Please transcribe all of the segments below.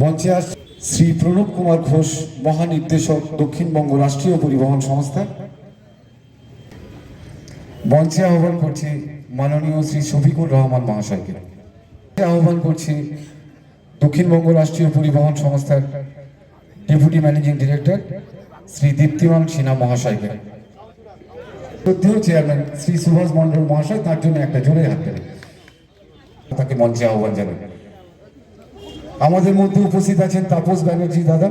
মঞ্চে আস শ্রী প্রণব কুমার ঘোষ, মহানির্দেশক, দক্ষিণবঙ্গ রাষ্ট্রীয় পরিবহন সংস্থা। মঞ্চে আহ্বান করছি মাননীয় শ্রী শফিকুর রহমান মহাশয়কে। আহ্বান করছি দক্ষিণবঙ্গ রাষ্ট্রীয় পরিবহন সংস্থার deputy managing director Shri Diptiman Sinha মহাশয়কে। শ্রদ্ধেয় চেয়ারম্যান শ্রী সুভাষ মন্ডল মহাশয় তার জন্য একটা জোরে হাত তাকে মঞ্চে আহ্বান জানাই আমাদের মধ্যে উপস্থিত আছেন তাপস ব্যানার্জি দাদা।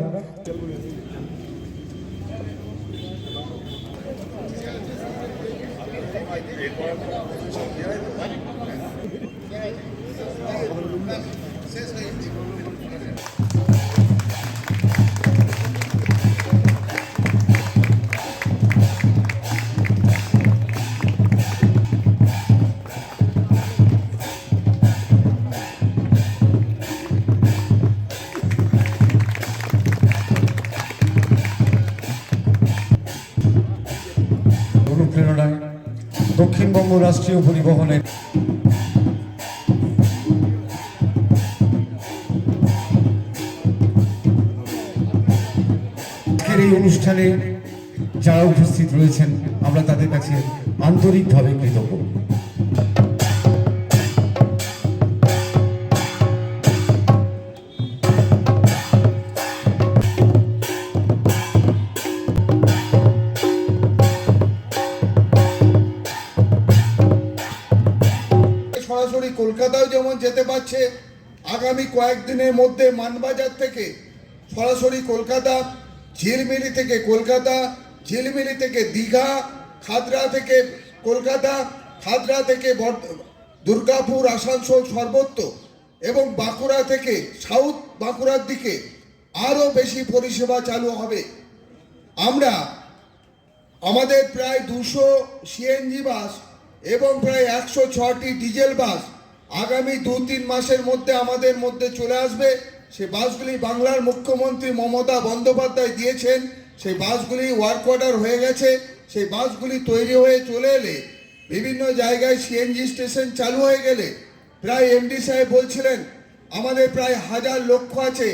দক্ষিণবঙ্গ রাষ্ট্রীয় পরিবহনের এই অনুষ্ঠানে যারা উপস্থিত রয়েছেন আমরা তাদের কাছে আন্তরিকভাবে কৃতজ্ঞ। সরাসরি কলকাতাও যেমন যেতে পারছে, আগামী কয়েকদিনের মধ্যে মানবাজার থেকে সরাসরি কলকাতা, ঝিলমিলি থেকে কলকাতা, ঝিলমিলি থেকে দীঘা, খাদরা থেকে কলকাতা, খাদরা থেকে দুর্গাপুর, আসানসোল সর্বত্র এবং বাঁকুড়া থেকে সাউথ বাঁকুড়ার দিকে আরও বেশি পরিষেবা চালু হবে। আমরা আমাদের প্রায় দুশো সিএনজি বাস এবং প্রায় একশো ছটি ডিজেল বাস আগামী দু তিন মাসের মধ্যে আমাদের মধ্যে চলে আসবে। সে বাসগুলি বাংলার মুখ্যমন্ত্রী মমতা বন্দ্যোপাধ্যায় দিয়েছেন। সেই বাসগুলি ওয়ার্ক অর্ডার হয়ে গেছে। সেই বাসগুলি তৈরি হয়ে চলে এলে বিভিন্ন জায়গায় সিএনজি স্টেশন চালু হয়ে গেলে প্রায় এমডি সাহেব বলছিলেন, আমাদের প্রায় হাজার লক্ষ্য আছে।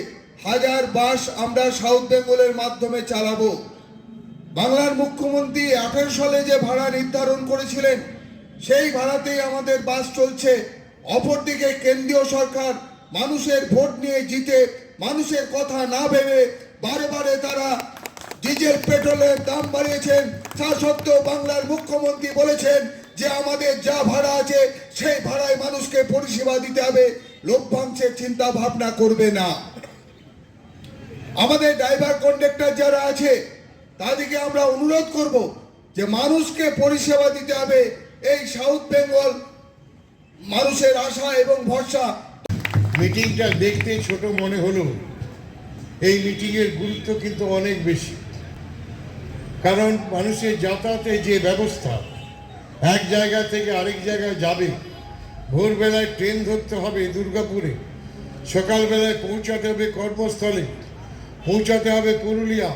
হাজার বাস আমরা সাউথ বেঙ্গলের মাধ্যমে চালাবো। বাংলার মুখ্যমন্ত্রী আঠারো সালে যে ভাড়া নির্ধারণ করেছিলেন সেই ভাড়াতেই আমাদের বাস চলছে। অপরদিকে কেন্দ্রীয় সরকার মানুষের ভোট নিয়ে জিতে, মানুষের কথা না ভেবে বারে বারে তারা ডিজেল, পেট্রোলের দাম বাড়িয়েছেন। তা সত্ত্বেও বাংলার মুখ্যমন্ত্রী বলেছেন যে আমাদের যা ভাড়া আছে, সেই ভাড়ায় মানুষকে পরিষেবা দিতে হবে। লভ্যাংশের চিন্তা ভাবনা করবে না। আমাদের ড্রাইভার কন্ডাক্টর যারা আছে, তাদেরকে আমরা অনুরোধ করব যে মানুষকে পরিষেবা দিতে হবে। এই সাউথ বেঙ্গল মানুষের আশা এবং ভরসা। মিটিংটা দেখতে ছোট মনে হলো। এই মিটিংয়ের গুরুত্ব কিন্তু অনেক বেশি। কারণ মানুষের যাতায়াতের যে ব্যবস্থা, এক জায়গা থেকে আরেক জায়গায় যাবে। ভোরবেলায় ট্রেন ধরতে হবে দুর্গাপুরে। সকালবেলায় পৌঁছাতে হবে কর্মস্থলে। পৌঁছাতে হবে পুরুলিয়া।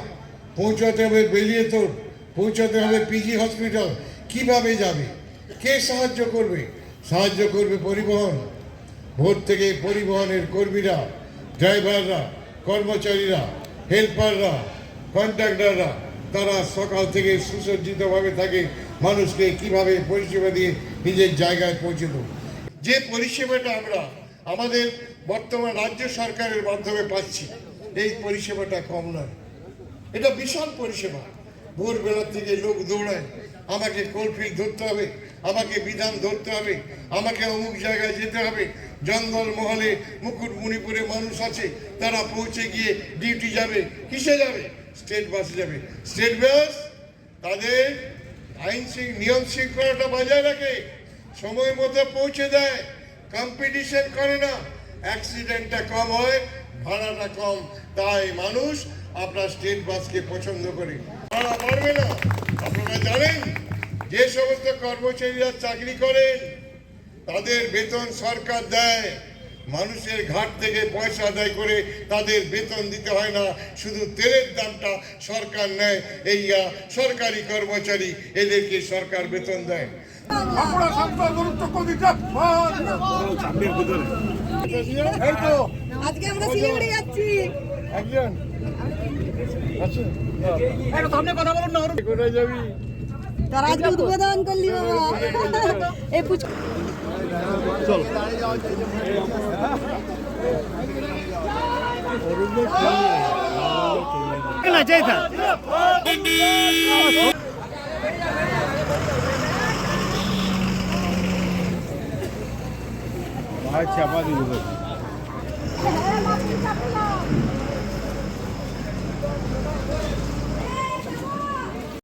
পৌঁছাতে হবে বেলিয়েতর। পৌঁছাতে হবে পিজি হসপিটাল। কীভাবে যাবে? কে সাহায্য করবে? সাহায্য করবে পরিবহন। ভোর থেকে পরিবহনের কর্মীরা, ড্রাইভাররা, কর্মচারীরা, হেল্পাররা, কন্ট্রাক্টররা, তারা সকাল থেকে সুসজ্জিতভাবে থাকে, মানুষকে কীভাবে পরিষেবা দিয়ে নিজের জায়গায় পৌঁছে দেবো যে পরিষেবাটা আমরা আমাদের বর্তমান রাজ্য সরকারের মাধ্যমে পাচ্ছি, এই পরিষেবাটা কম নয়। এটা বিশাল পরিষেবা। ভোরবেলার থেকে লোক দৌড়ায়। আমাকে কোলফিল্ড ধরতে হবে। আমাকে বিধান ধরতে হবে, আমাকে অমুক জায়গায় যেতে হবে। জঙ্গল মহলে মুকুটমণিপুরে মানুষ আছে, তারা পৌঁছে গিয়ে ডিউটি যাবে। কিসে যাবে? স্টেট বাসে যাবে। স্টেট বাস তাদের আইন নিয়ম শৃঙ্খলাটা বজায় রাখে, সময় মতো পৌঁছে দেয়। কম্পিটিশন করে না। অ্যাক্সিডেন্টটা কম হয়, ভাড়াটা কম। তাই মানুষ আপনার স্টেট বাসকে পছন্দ করে। ভাড়া বাড়বে না। আপনারা জানেন যে সমস্ত কর্মচারীরা চাকরি করেন তাদের বেতন সরকার দেয়। মানুষের ঘাট থেকে পয়সা আদায় করে তাদের বেতন দিতে হয় না। শুধু তেলের দামটা সরকার নেয়। এই সরকারি কর্মচারী এদেরকে সরকার বেতন দেয়। আমরা সরকার গুরুত্ব কবিতা এই তো আজকে আমরা শিলিগুড়ি যাচ্ছি। একজন সামনে কথা বলুন না কোথায় যাবি? তারা আজকে উদ্বোধন করলি বাবা। এই পুচ চাপা দিল